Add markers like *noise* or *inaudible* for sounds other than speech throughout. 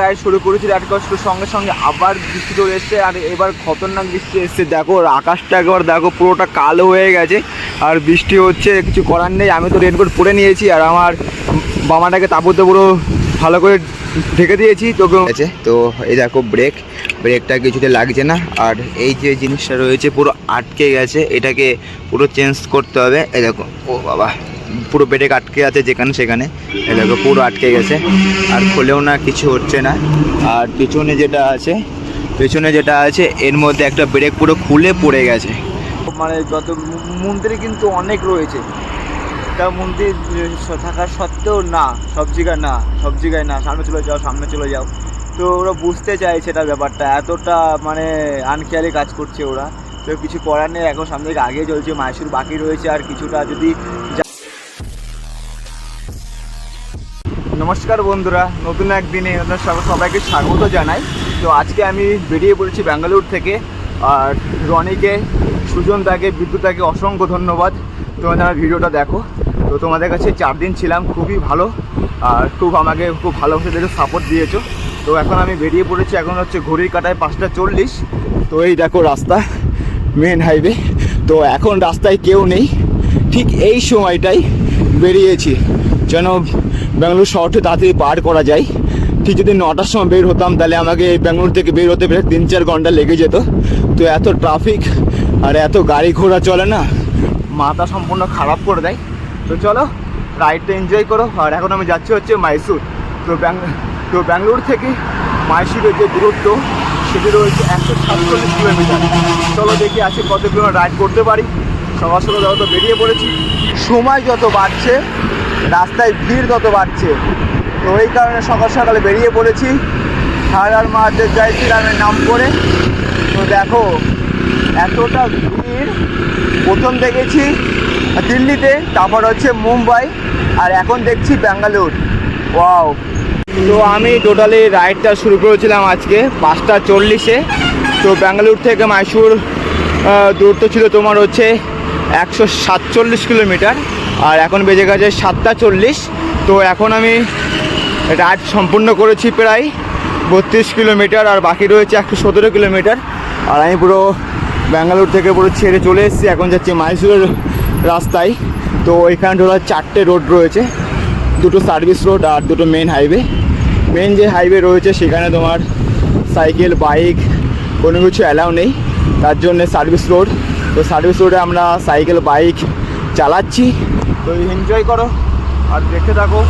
Ride শুরু করেছি ride করার শুরুর সঙ্গে সঙ্গে আবার বৃষ্টি চলে এসছে আর এবার খতরনাক বৃষ্টি এসছে। দেখো, আকাশটা একবার দেখো, পুরোটা কালো হয়ে গেছে আর বৃষ্টি হচ্ছে, কিছু করার নেই। আমি তো রেনকোট পরে নিয়েছি আর আমার বামাটাকে তাবুতে পুরো ভালো করে ঢেকে দিয়েছি, তোকে আছে, তো এই দেখো ব্রেক ব্রেকটা কিছুতে লাগছে না আর এই যে জিনিসটা রয়েছে, পুরো আটকে গেছে। এটাকে পুরো চেঞ্জ করতে হবে। এই দেখো, ও বাবা। পুরো ব্রেক আটকে আছে যেখানে সেখানে। দেখো, পুরো আটকে গেছে। আর খুলেও না কিছু হচ্ছে না। আর পিছনে যেটা আছে, পেছনে যেটা আছে, এর মধ্যে একটা ব্রেক পুরো খুলে পড়ে গেছে। মানে যত মন্দিরে কিন্তু অনেক রয়েছে। তা মন্দির থাকার সত্ত্বেও না, সব জায়গায় না, সব জায়গায় না। সামনে চলে যাও, সামনে চলে যাও। তো ওরা বুঝতে চাইছে এটা ব্যাপারটা। এতটা মানে আনখেয়ালি কাজ করছে ওরা। তো কিছু করার নেই। এখন সামনে আগে চলছে, মাইসুর বাকি রয়েছে। আর কিছুটা যদি নমস্কার বন্ধুরা, নতুন একদিনে আপনাদের সব- সবাইকে স্বাগত জানাই। তো আজকে আমি বেরিয়ে পড়েছি ব্যাঙ্গালোর থেকে, আর রনিকে সুজন তাকে বিদ্যুৎ তাকে অসংখ্য ধন্যবাদ। তোমরা ভিডিওটা দেখো, তো তোমাদের কাছে চার দিন ছিলাম, খুবই ভালো, আর খুব আমাকে খুব ভালোবাসে দেখে সাপোর্ট দিয়েছ। তো এখন আমি বেরিয়ে পড়েছি, এখন হচ্ছে ঘড়ির কাটায় পাঁচটা চল্লিশ। তো এই দেখো রাস্তা মেন হাইওয়ে তো এখন রাস্তায় কেউ নেই, ঠিক এই সময়টাই বেরিয়েছি। যেন ব্যাঙ্গালোর শহরটা তাড়াতাড়ি পার করা যায়। ঠিক যদি নটার সময় বের হতাম, তাহলে আমাকে ব্যাঙ্গালোর থেকে বের হতে প্রায় তিন চার ঘণ্টা লেগে যেত। তো এত ট্রাফিক আর এত গাড়ি ঘোড়া চলে না, মাথা সম্পূর্ণ খারাপ করে দেয়। তো চলো রাইডটা এনজয় করো। আর এখন আমি যাচ্ছি হচ্ছে মাইসুর তো ব্যাঙ্গ তো ব্যাঙ্গালোর থেকে মাইসুরের যে দূরত্ব, সেটি রয়েছে একশো সাতচল্লিশ কিলোমিটার। চলো দেখি আজকে কত কিলোমিটার রাইড করতে পারি। সবার সঙ্গে যত বেরিয়ে পড়েছি। সময় যত বাড়ছে রাস্তায় ভিড় তত বাড়ছে। তো এই কারণে সকাল সকালে বেরিয়ে পড়েছি। হারার মাহাদের জয় শ্রীরামের নাম করে। তো দেখো, এতটা ভিড়। প্রথম দেখেছি দিল্লিতে, তারপর হচ্ছে মুম্বাই, আর এখন দেখছি ব্যাঙ্গালোর। ওয়াও। তো আমি টোটালি রাইডটা শুরু করেছিলাম আজকে পাঁচটা চল্লিশে। তো ব্যাঙ্গালোর থেকে মাইসুর দূরত্ব ছিল তোমার হচ্ছে একশো সাতচল্লিশ কিলোমিটার। আর এখন বেজে গেছে সাতটা চল্লিশ। তো এখন আমি রাইড সম্পূর্ণ করেছি প্রায় বত্রিশ কিলোমিটার আর বাকি রয়েছে একশো সতেরো কিলোমিটার। আর আমি পুরো ব্যাঙ্গালোর থেকে পুরো ছেড়ে চলে এসেছি, এখন যাচ্ছি মাইসুরের রাস্তায়। তো এখানে টোটাল চারটে রোড রয়েছে, দুটো সার্ভিস রোড আর দুটো মেন হাইওয়ে। মেন যে হাইওয়ে রয়েছে, সেখানে তোমার সাইকেল, বাইক, কোনো কিছু অ্যালাউ নেই। তার জন্য সার্ভিস রোড। তো সার্ভিস রোডে আমরা সাইকেল, বাইক চালাচ্ছি। তো এনজয় করো আর দেখতে থাকো।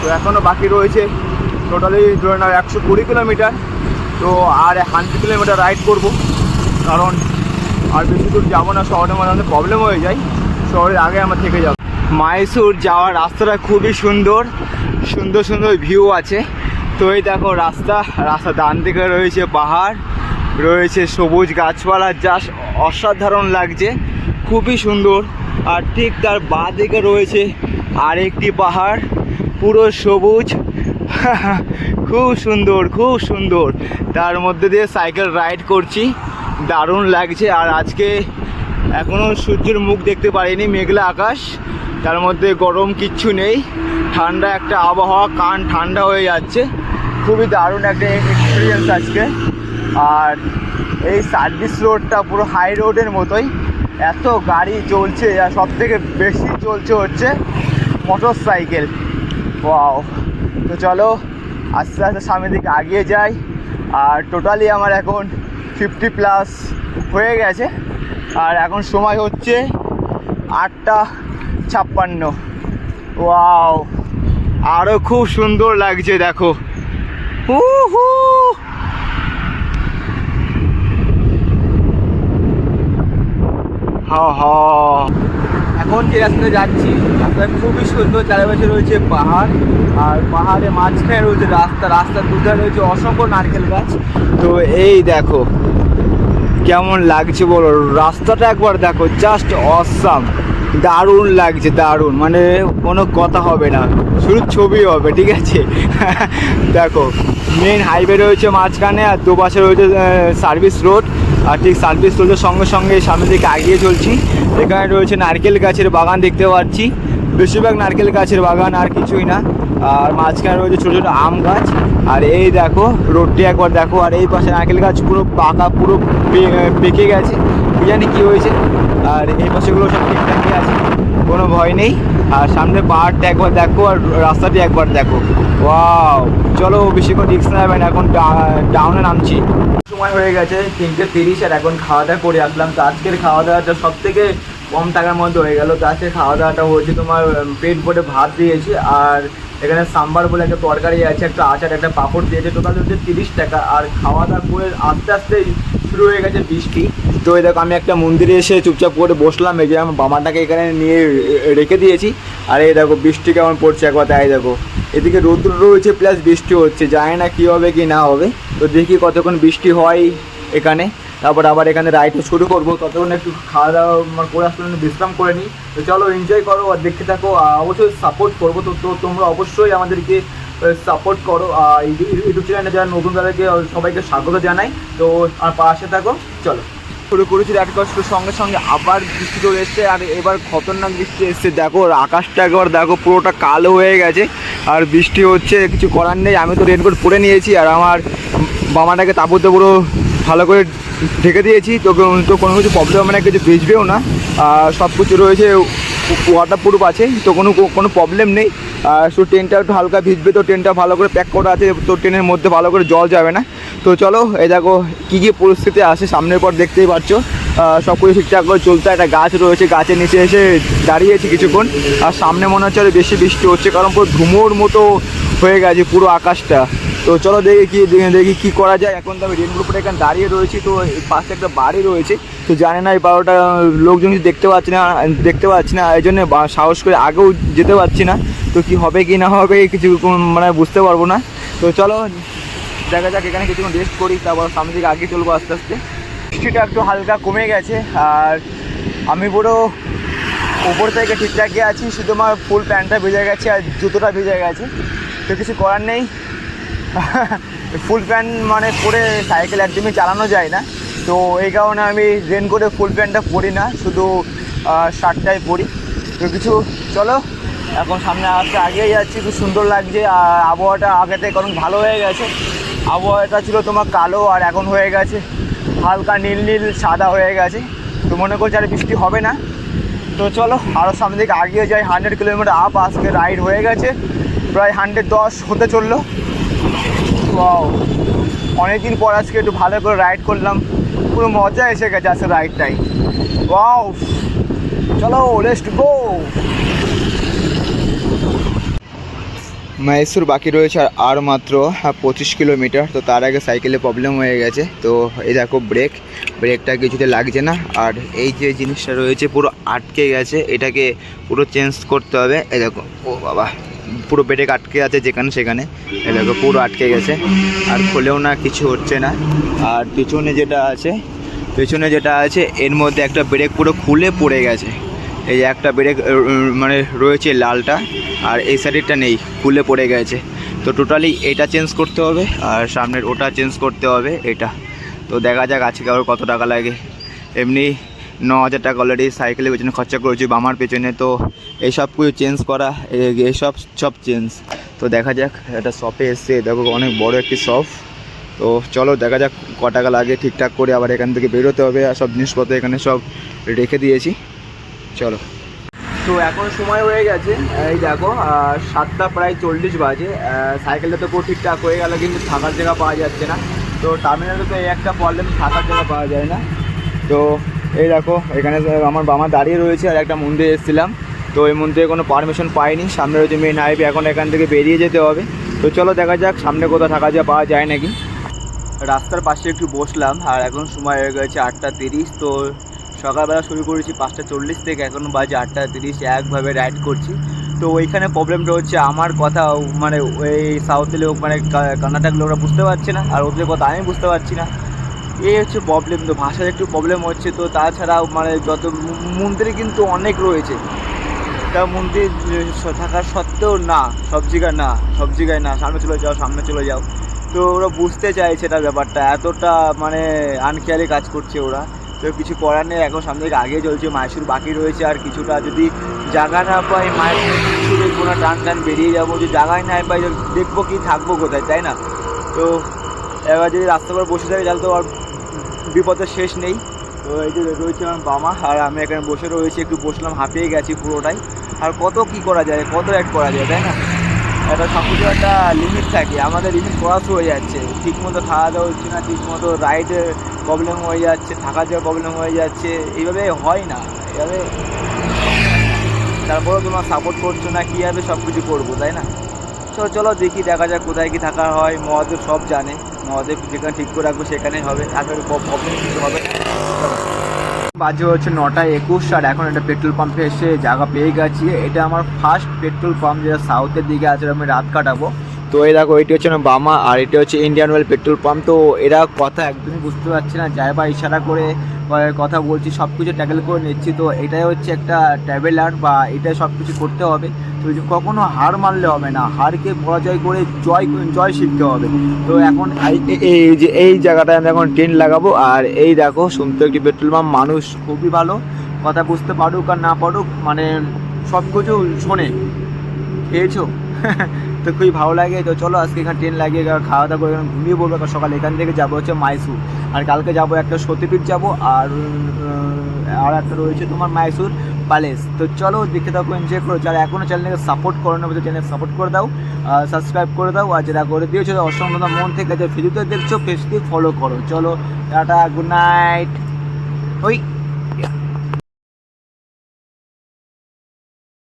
তো এখনও বাকি রয়েছে। টোটালি ধরে নাও একশো কুড়ি কিলোমিটার তো আর হান্ড্রেড কিলোমিটার রাইড করব। কারণ আর বেশি দূর যাব না, শহরে আমাদের প্রবলেম হয়ে যায়। শহরের আগে আমরা থেকে যাব। মাইসুর যাওয়ার রাস্তাটা খুবই সুন্দর। সুন্দর সুন্দর ভিউ আছে। তো এই দেখো রাস্তা। রাস্তা ডান দিকে রয়েছে পাহাড়, রয়েছে সবুজ গাছপালা, যা অসাধারণ লাগছে। খুবই সুন্দর। আর ঠিক তার বাঁ দিকে রয়েছে আরেকটি পাহাড়, পুরো সবুজ। *laughs* খুব সুন্দর খুব সুন্দর। তার মধ্যে দিয়ে সাইকেল রাইড করছি। দারুণ লাগছে। আর আজকে এখনও সূর্যের মুখ দেখতে পারিনি, মেঘলা আকাশ। তার মধ্যে গরম কিচ্ছু নেই। ঠান্ডা একটা আবহাওয়া, কান ঠান্ডা হয়ে যাচ্ছে। খুবই দারুণ একটা এক্সপিরিয়েন্স আজকে। আর এই সার্ভিস রোডটা পুরো হাই রোডের মতোই। এত গাড়ি চলছে, আর সব থেকে বেশি চলছে হচ্ছে মোটর সাইকেল ওয়াও তো চলো, আস্তে আস্তে সামনের দিকে আগিয়ে যাই। আর টোটালি আমার এখন ফিফটি প্লাস হয়ে গেছে। আর এখন সময় হচ্ছে আটটা ছাপ্পান্ন। ওয়াও আরও খুব সুন্দর লাগছে, দেখো। হু হু হা হা এখন যে রাস্তায় যাচ্ছি রাস্তা খুবই সুন্দর চারিপাশে রয়েছে পাহাড়, আর পাহাড়ের মাঝখানে রয়েছে রাস্তা, রাস্তার দুধারে রয়েছে অসংখ্য নারকেল গাছ। তো এই দেখো, কেমন লাগছে বলো? রাস্তাটা একবার দেখো জাস্ট অসাম দারুণ লাগছে, দারুণ। মানে কোনো কথা হবে না, শুধু ছবি হবে, ঠিক আছে? *laughs* দেখো মেন হাইওয়ে রয়েছে মাঝখানে আর দুপাশে রয়েছে সার্ভিস রোড আর ঠিক সার্ভিস রোডের সঙ্গে সঙ্গে সামনের দিকে আগিয়ে চলছি। এখানে রয়েছে নারকেল গাছের বাগান দেখতে পাচ্ছি। বেশিরভাগ নারকেল গাছের বাগান আর কিছুই না। আর মাঝখানে রয়েছে ছোটো ছোটো আম গাছ। আর এই দেখো, রোডটি একবার দেখো। আর এই পাশে নারকেল গাছ পুরো পাকা, পুরো পেকে গেছে। জানি কী হয়েছে। আর এই পাশেগুলো সব ঠিকঠাকই আছে। কোনো ভয় নেই। আর সামনে পাহাড়টা একবার দেখো, আর রাস্তাটি একবার দেখো। ওয়াও, চলো বেশিক্ষণ রিক্স নেবেন এখন ডাউনে নামছি। সময় হয়ে গেছে তিনটে তিরিশ, আর এখন খাওয়া দাওয়া করে আসলাম। তো আজকের খাওয়া দাওয়াটা সব থেকে কম টাকার মধ্যে হয়ে গেল। তো আজকে খাওয়া দাওয়াটা হয়েছে তোমার পেট ভরে ভাত দিয়েছি। আর এখানে সাম্বার বলে একটা তরকারি আছে, একটা আচার, একটা পাঁপড় দিয়েছে। টোটাল হচ্ছে তিরিশ টাকা। আর খাওয়া দাওয়া করে আস্তে আস্তে শুরু হয়ে গেছে বৃষ্টি। তো এই দেখো, আমি একটা মন্দিরে এসে চুপচাপ করে বসলাম। এই যে আমার বাবাটাকে এখানে নিয়ে রেখে দিয়েছি। আর এই দেখো, বৃষ্টি কেমন পড়ছে একবার তাই দেখো। এদিকে রোদ্র রয়েছে, প্লাস বৃষ্টি হচ্ছে। জানি না কী হবে কি না হবে। তো দেখি কতক্ষণ বৃষ্টি হয় এখানে। তারপর আবার এখানে রাইডও শুরু করব। ততক্ষণ একটু খাওয়া দাওয়া মানে করে আসলে বিশ্রাম করে নিই। তো চলো এনজয় করো আর দেখতে থাকো। অবশ্যই সাপোর্ট করব। তো তো তোমরা অবশ্যই আমাদেরকে সাপোর্ট করো। আর ইউটিউব চ্যানেলে যারা নতুন, তাদেরকে সবাইকে স্বাগত জানাই। তো, আর পাশে থাকো। চলো। শুরু করেছি এক কষ্ট সঙ্গে সঙ্গে আবার বৃষ্টি চলে এসছে আর এবার খতরনাক বৃষ্টি এসছে। দেখো আকাশটা একবার দেখো, পুরোটা কালো হয়ে গেছে। আর বৃষ্টি হচ্ছে, কিছু করার নেই। আমি তো রেনকোট পরে নিয়েছি আর আমার বাবাটাকে তাপুতে পুরো ভালো করে ঢেকে দিয়েছি। তো তো কোনো কিছু প্রবলেম হবে না কিছু ভিজবেও না। আর সব কিছু রয়েছে ওয়াটার প্রুফ আছে তো কোনো কোনো প্রবলেম নেই। আর শুধু ট্রেনটা একটু হালকা ভিজবে তো ট্রেনটা ভালো করে প্যাক করা আছে। তো ট্রেনের মধ্যে ভালো করে জল যাবে না। তো চলো এ দেখো কী কী পরিস্থিতি আসে সামনের পর দেখতেই পাচ্ছ। সব কিছু ঠিকঠাক করে চলতে একটা গাছ রয়েছে। গাছের নিচে এসে দাঁড়িয়েছি কিছুক্ষণ। আর সামনে মনে হচ্ছে আরও বেশি বৃষ্টি হচ্ছে, কারণ পুরো ধুমোর মতো হয়ে গেছে পুরো আকাশটা। তো চলো দেখি কি দেখি কি করা যায়। এখন তো আমি রেনগুলো উপরে এখানে দাঁড়িয়ে রয়েছি, তো পাশে একটা বাড়ি রয়েছে। তো জানে না এই বারোটা লোকজন কিছু দেখতে পাচ্ছি না দেখতে পাচ্ছি না। এই জন্য সাহস করে আগেও যেতে পারছি না। তো কি হবে কি না হবে কিছু মানে বুঝতে পারব না। তো চলো দেখা যাক, এখানে কিছুক্ষণ রেস্ট করি, তারপর সামনে দিকে আগে চলবো আস্তে আস্তে। বৃষ্টিটা একটু হালকা কমে গেছে, আর আমি পুরো উপর থেকে ঠিকঠাকই আছি শুধু আমার ফুল প্যান্টটা ভিজে গেছে আর জুতোটা ভিজে গেছে। তো কিছু করার নেই। *laughs* ফুল প্যান্ট মানে পরে সাইকেল একদমই চালানো যায় না। তো এই কারণে আমি রেন করে ফুল প্যান্টটা পরি না, শুধু শার্টটাই পরি। তো কিছু, চলো, এখন সামনে আসতে আগেই যাচ্ছি, খুব সুন্দর লাগছে, আর আবহাওয়াটা আগে থেকে কারণ ভালো হয়ে গেছে। আবহাওয়াটা ছিল তোমার কালো, আর এখন হয়ে গেছে হালকা নীল নীল, সাদা হয়ে গেছে। তো মনে করছি আর বৃষ্টি হবে না। তো চলো আরও সামনে দিকে আগিয়ে যাই হান্ড্রেড কিলোমিটার আপ আজকে রাইড হয়ে গেছে। প্রায় হান্ড্রেড দশ হতে চলল। ওয়াও অনেকদিন পর আজকে একটু ভালো করে রাইড করলাম। পুরো মজা এসে গেছে আজকে রাইডটাই ওয়াও চলো লেস্ট গো মাইসুর বাকি রয়েছে আর আর মাত্র হ্যাঁ, পঁচিশ কিলোমিটার। তো তার আগে সাইকেলে প্রবলেম হয়ে গেছে। তো এই দেখো ব্রেক ব্রেকটা কিছুতে লাগছে না। আর এই যে জিনিসটা রয়েছে পুরো আটকে গেছে। এটাকে পুরো চেঞ্জ করতে হবে। এই দেখো ও বাবা। পুরো ব্রেক আটকে আছে যেখানে সেখানে। দেখো, পুরো আটকে গেছে। আর খুলেও না কিছু হচ্ছে না। আর পিছনে যেটা আছে, পেছনে যেটা আছে, এর মধ্যে একটা ব্রেক পুরো খুলে পড়ে গেছে। এই একটা ব্রেক মানে রয়েছে লালটা, আর এই সাইডেরটা নেই, খুলে পড়ে গেছে। তো টোটালি এটা চেঞ্জ করতে হবে, আর সামনের ওটা চেঞ্জ করতে হবে এটা। তো দেখা যাক আজকে আবার কত টাকা লাগে। এমনি ন হাজার টাকা অলরেডি সাইকেলের পেছনে খরচা করেছি, বামার পেছনে, তো এইসব কিছু চেঞ্জ করা এইসব সব চেঞ্জ তো দেখা যাক, একটা শপে এসছে দেখো অনেক বড় একটি শপ তো চলো দেখা যাক ক টাকা লাগে, ঠিকঠাক করে আবার এখান থেকে বেরোতে হবে, আর সব জিনিসপত্র এখানে সব রেখে দিয়েছি। চলো। তো এখন সময় হয়ে গেছে, এই দেখো সাতটা প্রায় চল্লিশ বাজে সাইকেলটা তো পুরো ঠিকঠাক হয়ে গেল, কিন্তু থাকার জায়গা পাওয়া যাচ্ছে না। তো টার্মিনালে তো এই একটা প্রবলেম থাকার জায়গা পাওয়া যায় না। তো এই দেখো, এখানে আমার বাবা দাঁড়িয়ে রয়েছে আর একটা মন্দিরে এসেছিলাম। তো এই মন্দিরে কোনো পারমিশন পাইনি। সামনে রয়েছে মেন হাইওয়ে এখন এখান থেকে বেরিয়ে যেতে হবে। তো চলো দেখা যাক, সামনে কোথাও থাকা যা পাওয়া যায় নাকি। রাস্তার পাশে একটু বসলাম, আর এখন সময় হয়ে গেছে আটটা তিরিশ। তো সকালবেলা শুরু করেছি পাঁচটা চল্লিশ থেকে, এখন বাজে আটটা তিরিশ। একভাবে রাইড করছি। তো ওইখানে প্রবলেমটা হচ্ছে, আমার কথা মানে ওই সাউথের লোক মানে কর্ণাটক লোকরা বুঝতে পারছে না, আর ওদের কথা আমি বুঝতে পারছি না। এই হচ্ছে প্রবলেম তো ভাষার একটু প্রবলেম হচ্ছে, তো তাছাড়াও মানে যত মন্দিরে কিন্তু অনেক রয়েছে। তা মন্দির থাকা সত্ত্বেও না, সব জায়গায় না, সব জায়গায় না, সামনে চলে যাও, সামনে চলে যাও। তো ওরা বুঝতে চাইছে এটা ব্যাপারটা, এতটা মানে আনখেয়ালি কাজ করছে ওরা। তো কিছু করার নেই, এখন সামনে আগে চলছে মাইসুর বাকি রয়েছে, আর কিছুটা যদি জায়গা না পাই মায়ের দেখব না টান টান বেরিয়ে যাব, যদি জায়গায় না পাই দেখব কি, থাকব কোথায়, তাই না? তো এবার যদি রাস্তা পর বসে থাকে, তাহলে তো আর বিপদের শেষ নেই। তো এই যে রয়েছে আমার বামা আর আমি এখানে বসে রয়েছি, একটু বসলাম, হাঁপিয়ে গেছি পুরোটাই। আর কত কি করা যায়, কত অ্যাড করা যায়, তাই না? একটা সব কিছু একটা লিমিট থাকে, আমাদের লিমিট ক্রস হয়ে যাচ্ছে। ঠিক মতো খাওয়া দাওয়া হচ্ছে না ঠিক মতো রাইডের প্রবলেম হয়ে যাচ্ছে থাকা যাওয়ার প্রবলেম হয়ে যাচ্ছে, এইভাবে হয় না। এভাবে তারপরেও তোমার সাপোর্ট করছ না, কীভাবে সব কিছু করব, তাই না? চলো চলো দেখি, দেখা যাক কোথায় কি থাকা হয়, মহাদেব সব জানে। মহাদেব যেখানে ঠিক করে রাখব সেখানেই হবে। তারপরে প্রবলেম কিছু হবে বাজে হচ্ছে নটা একুশ, আর এখন একটা পেট্রোল পাম্পে এসে জায়গা পেয়ে গেছি। এটা আমার ফার্স্ট পেট্রোল পাম্প, যেটা সাউথের দিকে আছে আমি রাত কাটাবো। তো এই দেখো, এটি হচ্ছে না বামা, আর এটা হচ্ছে ইন্ডিয়ান অয়েল পেট্রোল পাম্প তো এরা কথা একদমই বুঝতে পারছে না, যাই বা ইশারা করে কথা বলছি সব কিছু ট্যাকেল করে নিচ্ছি। তো এটাই হচ্ছে একটা ট্রাভেলার বা এটাই সব কিছু করতে হবে। তো কখনো হার মানলে হবে না, হারকে পরাজয় করে জয় জয় শিখতে হবে। তো এখন এই- যে, এই জায়গাটায় আমি এখন ট্রেন লাগাবো, আর এই দেখো শুনতে একটি পেট্রোল পাম্প মানুষ খুবই ভালো। কথা বুঝতে পারুক আর না পারুক মানে সব কিছু শোনে। খেয়েছো? *laughs* তো খুবই ভালো লাগে। তো চলো আজকে এখানে ট্রেন লাগিয়ে খাওয়া দাওয়া করে ঘুমিয়ে পড়ব। কারণ সকালে এখান থেকে যাব হচ্ছে মাইসুর আর কালকে যাব একটা সতীপীঠ যাব, আর আর একটা রয়েছে তোমার মাইসুর প্যালেস তো চলো দেখে থাকো এনজয় করো। যারা এখনও চ্যানেলকে সাপোর্ট করো না চ্যানেল সাপোর্ট করে দাও সাবস্ক্রাইব করে দাও। আর যারা করে দিয়েছ অসংখ্য মন থেকে যে ভিডিওতে দেখছ ফেসবুক ফলো করো। চলো, টাটা গুড নাইট ওই